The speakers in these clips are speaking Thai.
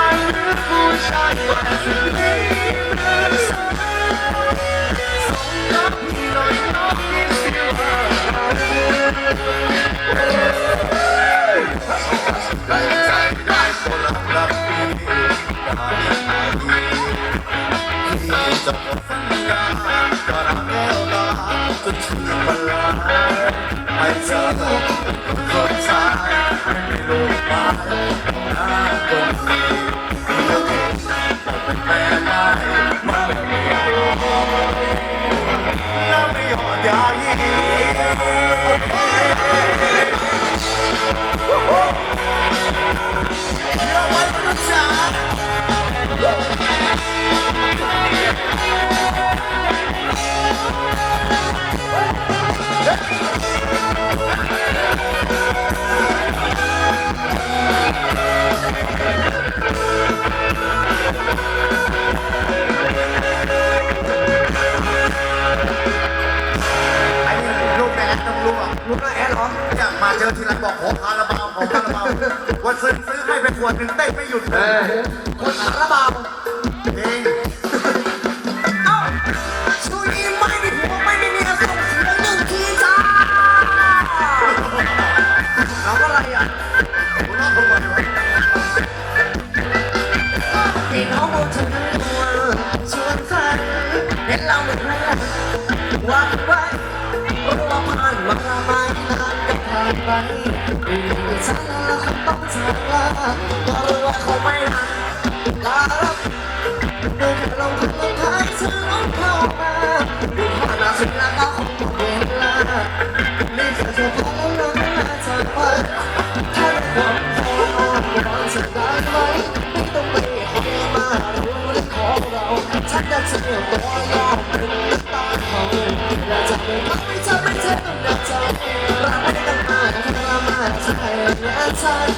I'm I was วังไปเพรัวผ่านมาไม่นานก็ผ่านไปอีกสักลาคต้องจากลาก็รู้ว่าคงไม่นานลาลับเดินลงทางท้ายซื้อรเข้ามาดูผ่านมาสุดแล้ว time.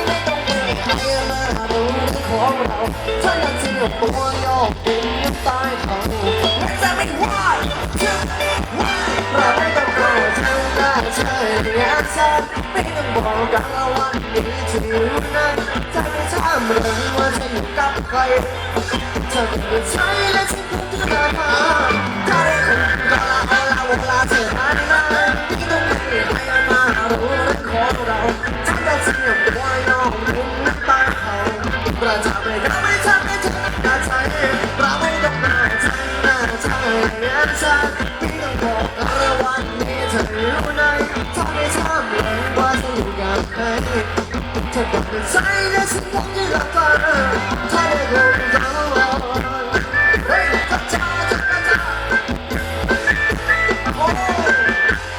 ของเราถ้าอยากตัวโยกปุ่มยับใต้เขไม่จะไม่ว่าเราไม่ต้องรอเธอได้เธออยากจไม่ต้องบอกกันละวันนี้ที่นั้นจไม่ถามเรื่องว่าจะอยู่กับใครเธอเป็นใช่และฉันเพิ่งเธอมได้คนละเวาเลาเธอมา 사이가 생각이 났다 잘해볼 거야 에이 가자 가자 가자 오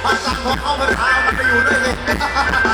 아싸 뭐 하면 다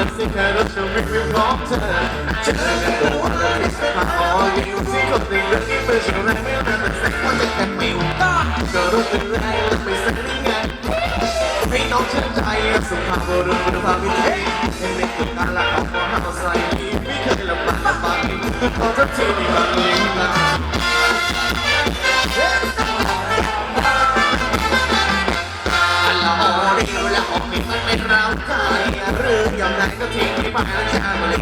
นั้นสิแค่รถชมวิวของเธอฉันจะเป็นตัววันที่สมาอออยู่ที่ก็ติดเรื่องที่เป็นฉันไม่รู้แต่แต่ว่าจะแต่ไม่รู้ก็รู้เป็นไรและไม่สักนิดไงพี่น้องชื่นใจสุภาพบุรุษคุณภาพวิถีเห็นในตึกการละของเราใส่ไม่เคยลำบากลำบากเขาจะที่มีบางเลี้ยงนะ ไม่เวลาออกผิมันไม่ร้าวใจเรื่องอย่างไรก็ทิ้งที่มาแล้วจะมาเลย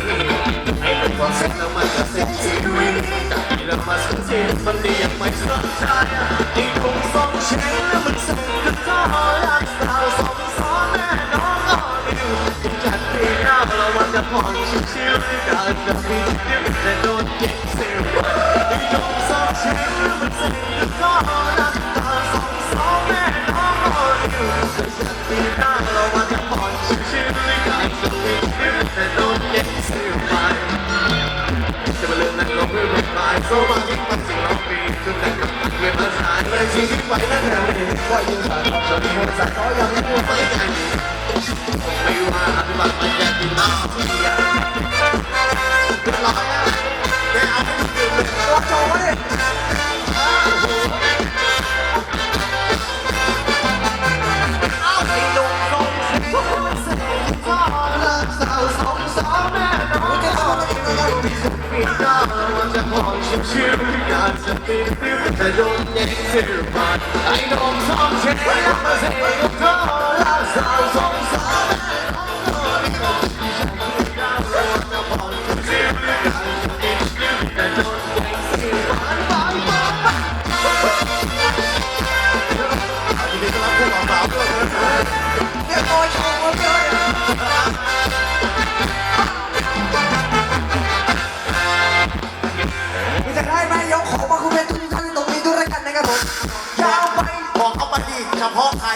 ให้เป็นความเซ็ตแล้วมันจะเซ็ตซี่ด้วยจากที่เรามาสังเกตมันดียังไม่สนใจอีกคงส่งเช็แล้วมันส่งกันก็รักสาวสองสองแม่น้องก็ไม่ดูจัดทีหน้าเราวันจะผ่อนชิวๆการจะมีเดี๋ยวต่โดนเก็บเซลล์อีกคงส่งเช็ So much in passing of me to take up with a sign But she is quite a hell in it What you have So you want to call your name for my gang Hope you are happy about my daddy now Yeah Good luck and cheer. God's a big miracle, don't need fear, but I don't talk to you. I was able to, I was on fire.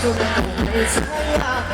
就当我没穿呀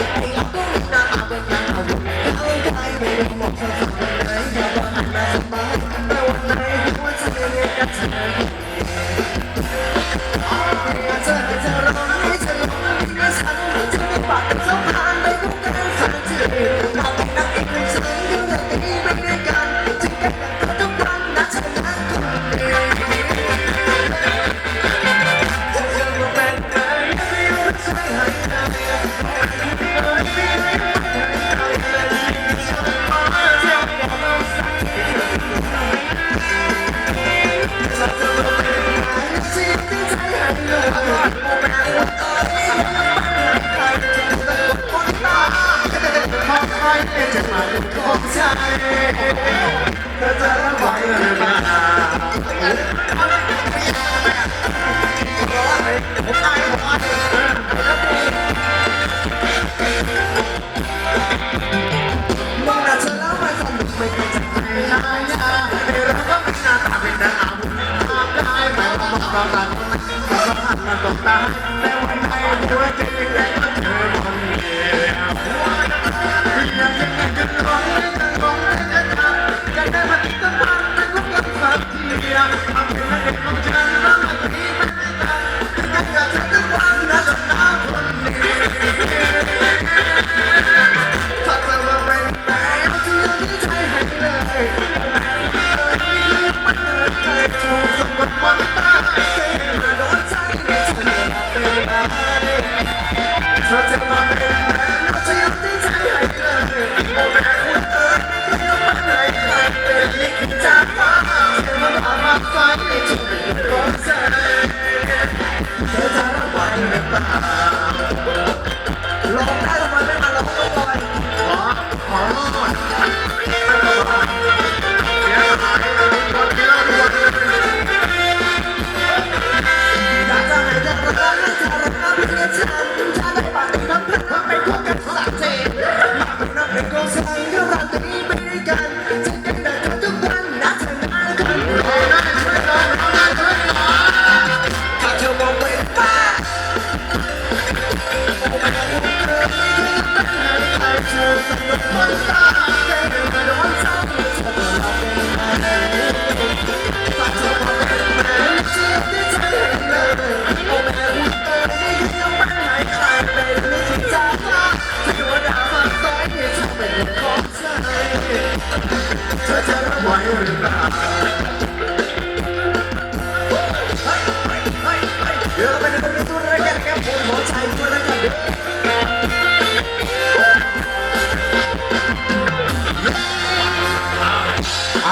nine.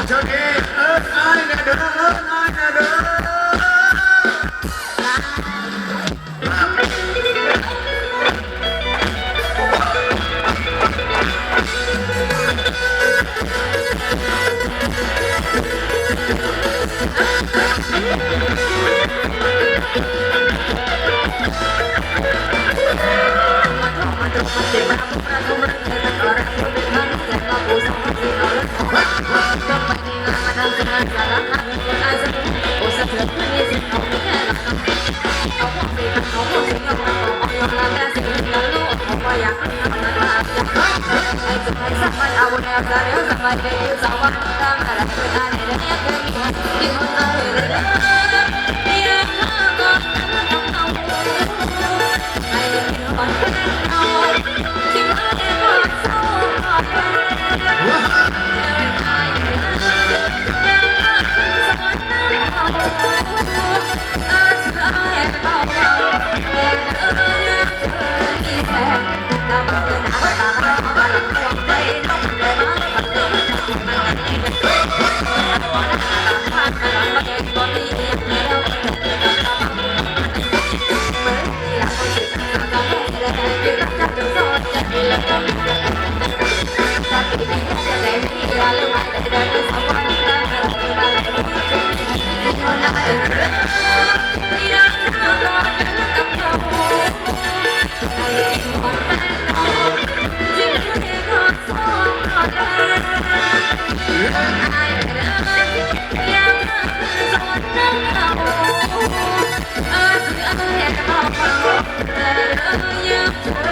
Atatürk, ön aynen, ön aynen, ön. I'm gonna have to go to the bathroom. yeah, yeah.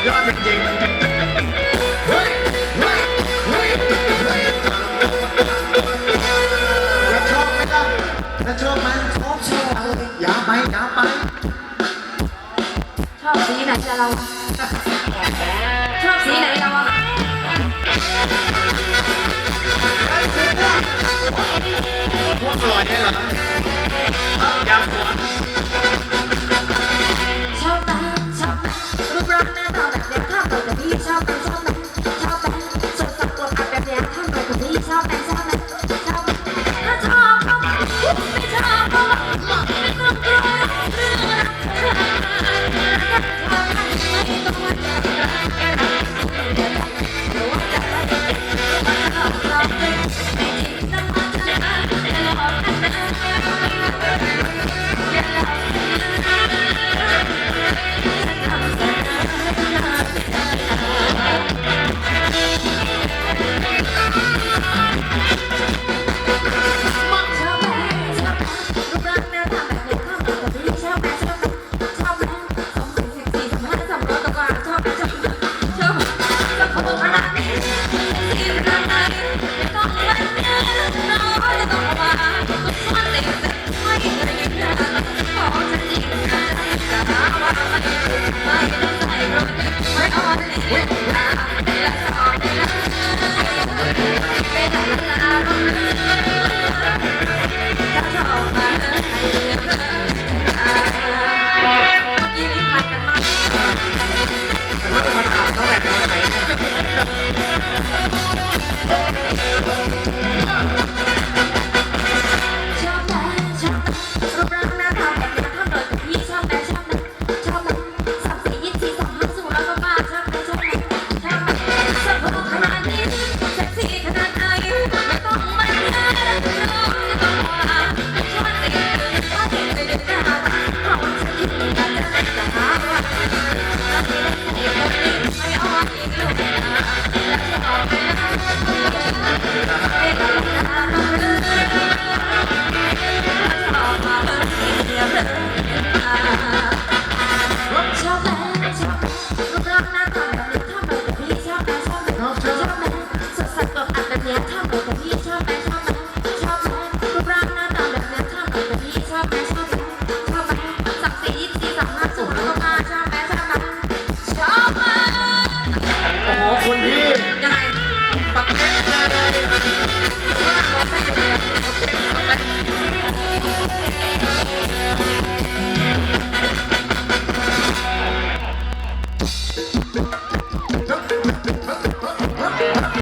ดยอดจริงชอบไม่ะแล้ชอบไหมชอบชอบเออย่าไปอย่าไปชอบสีไหนจะเรา ชอบสีไหนเราอะพวกหน่ยเนี่ยเหรอยาหัว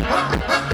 ハハハハ